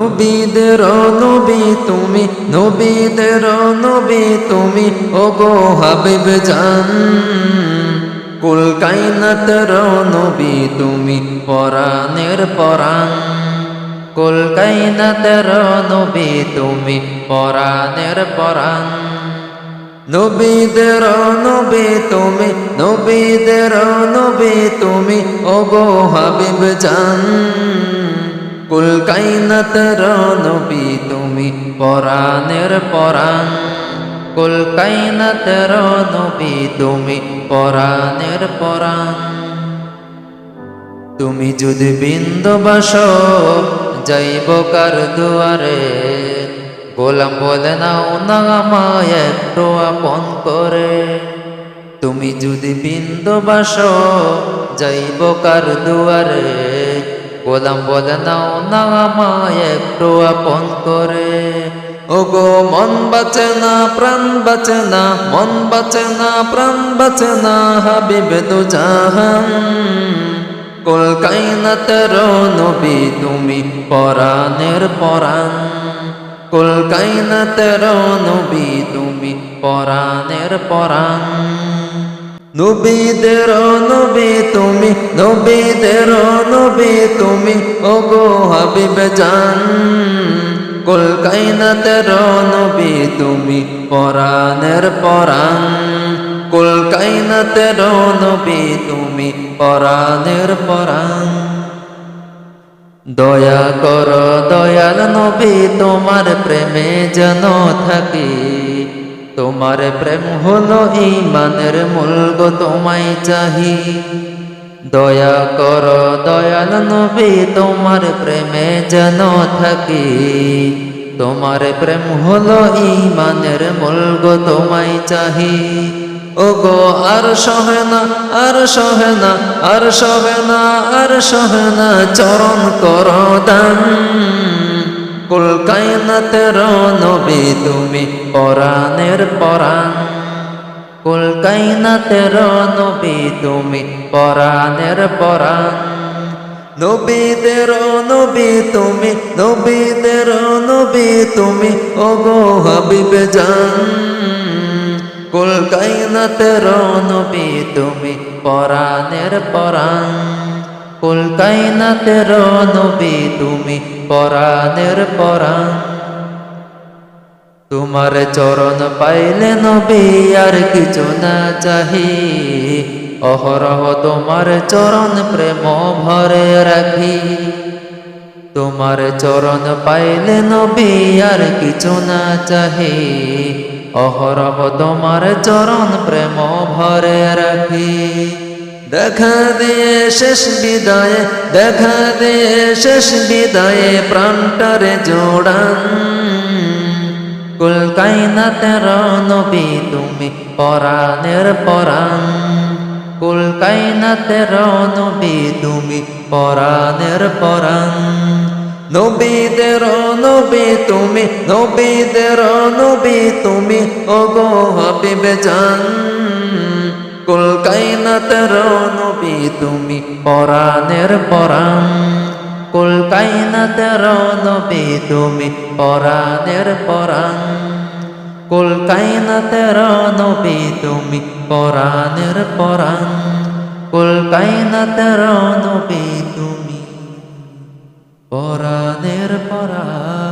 নবীদের নবী তুমি, নবীদের নবী তুমি ও গো হাবিব জান। কুল কাইনাতের নবী তুমি, পরাণের পরাণ। কুল কাইনাতের নবী তুমি, পরাণের পরাণ। নবীদের নবী তুমি, নবীদের নবী তুমি ও গো হাবিব জান। কুল কাইনাতের নবী তুমি পরাণের পরাণ। কুল কাইনাতের নবী তুমি পরাণের পরাণ। তুমি যদি বিন্দবাস যাইব কার দুয়ারে। গোলাম বলে নাও না আমায়, একটু আপন করে। তুমি যদি বিন্দবাস যাইব কার দুয়ারে। গোলাম বলে নাও, না একটু আপন করে। ও গো মন বাঁচে না, প্রাণ বাঁচে না, মন বাঁচে না, প্রাণ বাঁচে না, হাবিবে তো জাহান কুল কাইনাতের নবী, তুমি পরাণের পরাণ। কুল কাইনাতের নবী, তুমি পরাণের পরাণ। নবীদের নবী তুমি, নবীদের নবী তুমি ও গো হাবিব জান। কুল কাইনাতের নবী তুমি, পরাণের পরাণ। কুল কাইনাতের নবী তুমি, পরাণের পরাণ। দয়া কর দয়াল নবী, তোমার প্রেমে যেন থাকি। তোমার প্রেম হলো ইমানের মূল গো, তোমায় চাহি। দয়া কর, দয়াল নবী, তোমার প্রেমে যেন থাকি। তোমার প্রেম হলো ইমানের মূল গো, তোমায় চাহি। ও গো আর সহে না, আর সহে না, আর সহে না, আর সহে না, চরণ কর দান। কুল কায়নাতের নবী তুমি পরাণের পরাণ। কুল কায়নাতের নবী তুমি পরাণের পরাণ। নবীদের নবী তুমি, নবীদের নবী তুমি ও গো হাবিব জান। কুল কায়নাতের নবী তুমি পরাণের পরাণ। কুল কায়নাতের নবী, তুমি পরাণের পরাণ। তোমার চরণ পাইলে নবী, আর কিছু না চাহি। অহরহ তোমার চরণ প্রেম ভরে রাখি। তোমার চরণ পাইলে নবী, আর কিছু না চাহি। অহরহ তোমার চরণ প্রেম ভরে রাখি। দেখা দিয়ে শেষ বিদায়ে, দেখা দিয়ে শেষ বিদায়ে প্রাণটারে জোড়ান। কুল কাইনাতের নবী তুমি পরাণের পরাণ। কুল কাইনাতের নবী তুমি পরাণের পরাণ। নবীদের নবী তুমি, নবীদের নবী তুমি ও গো হাবিব জান। কুল কাইনাতের নবী তুমি পরাণের পরাণ। কুল কাইনাতের নবী তুমি পরাণের পরাণ। কুল কাইনাতের নবী তুমি পরাণের পরাণ। কুল কাইনাতের নবী তুমি পরাণের পরাণ।